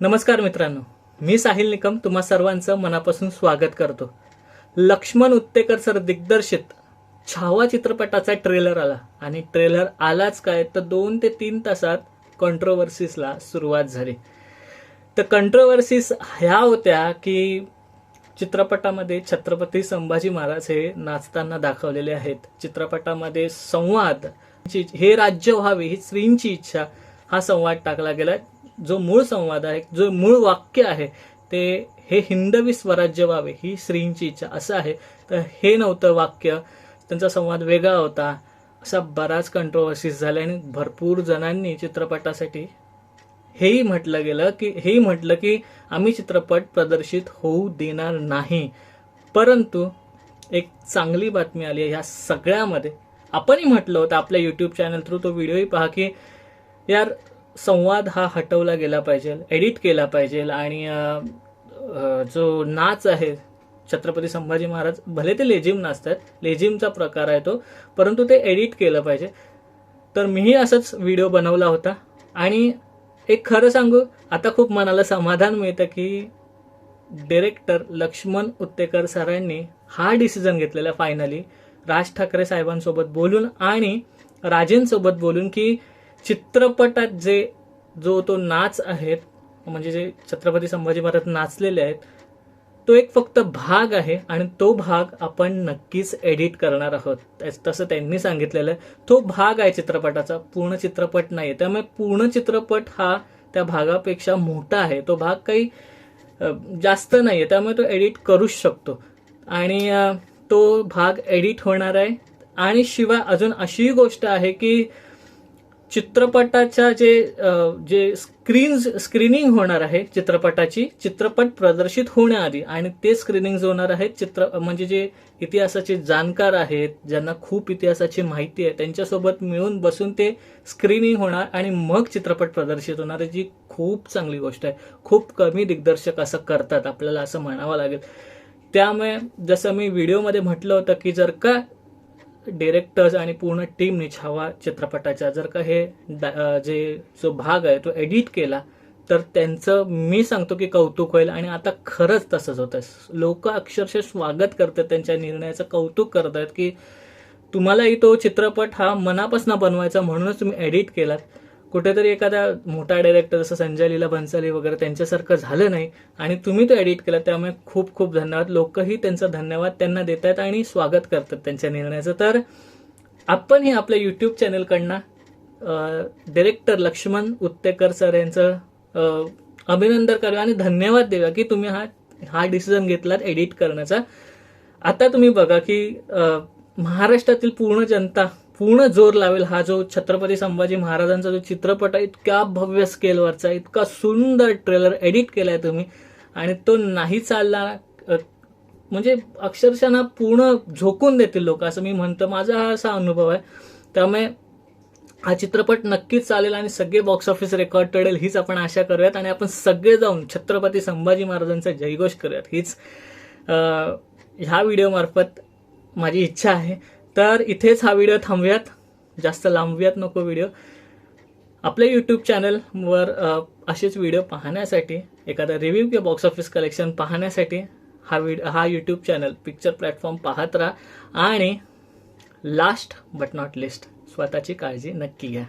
नमस्कार मित्रांनो मी साहिल निकम तुम्हा सर्वांचं मनापासून स्वागत करतो. लक्ष्मण उत्तेकर सर दिग्दर्शित छावा चित्रपटाचा ट्रेलर आला आणि ट्रेलर आलाच काय तर दोन ते तीन तासात कॉन्ट्रोवर्सीसला सुरुवात झाली. तर कंट्रोवर्सीस ह्या होत्या की चित्रपटामध्ये छत्रपती संभाजी महाराज हे नाचताना दाखवलेले आहेत. चित्रपटामध्ये संवाद हे राज्य व्हावे ही स्त्रींची इच्छा हा संवाद टाकला गेला. जो मूळ संवाद आहे जो मूळ वाक्य आहे ते हे हिंदवी स्वराज्य व्हावे ही श्रींची इच्छा. असं आहे. तर हे नव्हतं वाक्य. त्यांचा संवाद वेगळा होता. असा बराच कंट्रोवर्सीस झाल्या आणि भरपूर जणांनी चित्रपटासाठी हेही म्हटलं गेलं की हेही म्हटलं की आम्ही चित्रपट प्रदर्शित होऊ देणार नाही. परंतु एक चांगली बातमी आली आहे ह्या सगळ्यामध्ये. आपणही म्हटलं होतं आपल्या यूट्यूब चॅनल थ्रू तो व्हिडिओही पहा की यार संवाद हा हटवला गेला पाहिजे एडिट केला पाहिजे आणि जो नाच आहे छत्रपती संभाजी महाराज भले ते लेझिम नाचतात लेझिमचा प्रकार आहे तो परंतु ते एडिट केलं पाहिजे. तर मीही असंच व्हिडिओ बनवला होता आणि एक खरं सांगू आता खूप मनाला समाधान मिळतं की डिरेक्टर लक्ष्मण उत्तेकर सरांनी हा डिसिजन घेतलेला फायनली राज ठाकरे साहेबांसोबत बोलून आणि राजेंसोबत बोलून की चित्रपटात जे जो तो नाच आहे म्हणजे जे छत्रपती संभाजी महाराज नाचलेले आहेत तो एक फक्त भाग आहे आणि तो भाग आपण नक्कीच एडिट करणार आहोत. तसं त्यांनी सांगितलेलं आहे. तो भाग आहे चित्रपटाचा पूर्ण चित्रपट नाही त्यामुळे पूर्ण चित्रपट हा त्या भागापेक्षा मोठा आहे. तो भाग काही जास्त नाही आहे त्यामुळे तो एडिट करूच शकतो. आणि तो भाग एडिट होणार आहे. आणि शिवाय अजून अशीही गोष्ट आहे की चित्रपटाच्या जे जे स्क्रीन स्क्रीनिंग होणार आहे चित्रपटाची चित्रपट प्रदर्शित होण्याआधी आणि ते स्क्रीनिंग होणार आहेत चित्र म्हणजे जे इतिहासाचे जाणकार आहेत ज्यांना खूप इतिहासाची माहिती आहे त्यांच्यासोबत मिळून बसून ते स्क्रीनिंग होणार आणि मग चित्रपट प्रदर्शित होणार आहे जी खूप चांगली गोष्ट आहे. खूप कमी दिग्दर्शक असं करतात आपल्याला असं म्हणावं लागेल. त्यामुळे जसं मी व्हिडिओमध्ये म्हटलं होतं की जर का डिरेक्टर्स आणि पूर्ण टीमने छावा चित्रपटाच्या जर का हे जे जो भाग आहे तो एडिट केला तर त्यांचं मी सांगतो की कौतुक होईल आणि आता खरंच तसंच होतं लोक अक्षरशः स्वागत करतात त्यांच्या निर्णयाचं कौतुक करत आहेत की तुम्हालाही तो चित्रपट हा मनापासून बनवायचा म्हणूनच तुम्ही एडिट केलात. कुठेतरी एखादा मोठा डायरेक्टर जसं संजय लीला भन्साली वगैरे त्यांच्यासारखं झालं नाही आणि तुम्ही तो एडिट केला त्यामुळे खूप खूप धन्यवाद. लोकही त्यांचा धन्यवाद त्यांना देत आहेत आणि स्वागत करतात त्यांच्या निर्णयाचं. तर आपणही आपल्या यूट्यूब चॅनलकडनं डिरेक्टर लक्ष्मण उत्तेकर सर यांचं अभिनंदन करूया आणि धन्यवाद देऊया की तुम्ही हा हा डिसिजन घेतलात एडिट करण्याचा. आता तुम्ही बघा की महाराष्ट्रातील पूर्ण जनता पूर्ण जोर लावेल हा जो छत्रपती संभाजी महाराजांचा जो चित्रपट आहे इतक्या भव्य स्केलवरचा इतका सुंदर ट्रेलर एडिट केलाय तुम्ही. आणि तो नाही चालला म्हणजे अक्षरशः ना पूर्ण झोकून देतील लोक असं मी म्हणतो. माझा हा असा अनुभव आहे. त्यामुळे हा चित्रपट नक्कीच चालेल आणि सगळे बॉक्स ऑफिस रेकॉर्ड टळेल हीच आपण आशा करूयात. आणि आपण सगळे जाऊन छत्रपती संभाजी महाराजांचा जयघोष करूयात. हीच ह्या व्हिडिओमार्फत माझी इच्छा आहे. तर इथेच हा व्हिडिओ थांबूयात. जास्त लांबूयात नको व्हिडिओ. आपल्या यूट्यूब चॅनलवर असेच व्हिडिओ पाहण्यासाठी एखादा रिव्ह्यू किंवा बॉक्स ऑफिस कलेक्शन पाहण्यासाठी हा व्हिड हा यूट्यूब चॅनल पिक्चर प्लॅटफॉर्म पाहत राहा. आणि लास्ट बट नॉट लिस्ट स्वतःची काळजी नक्की घ्या.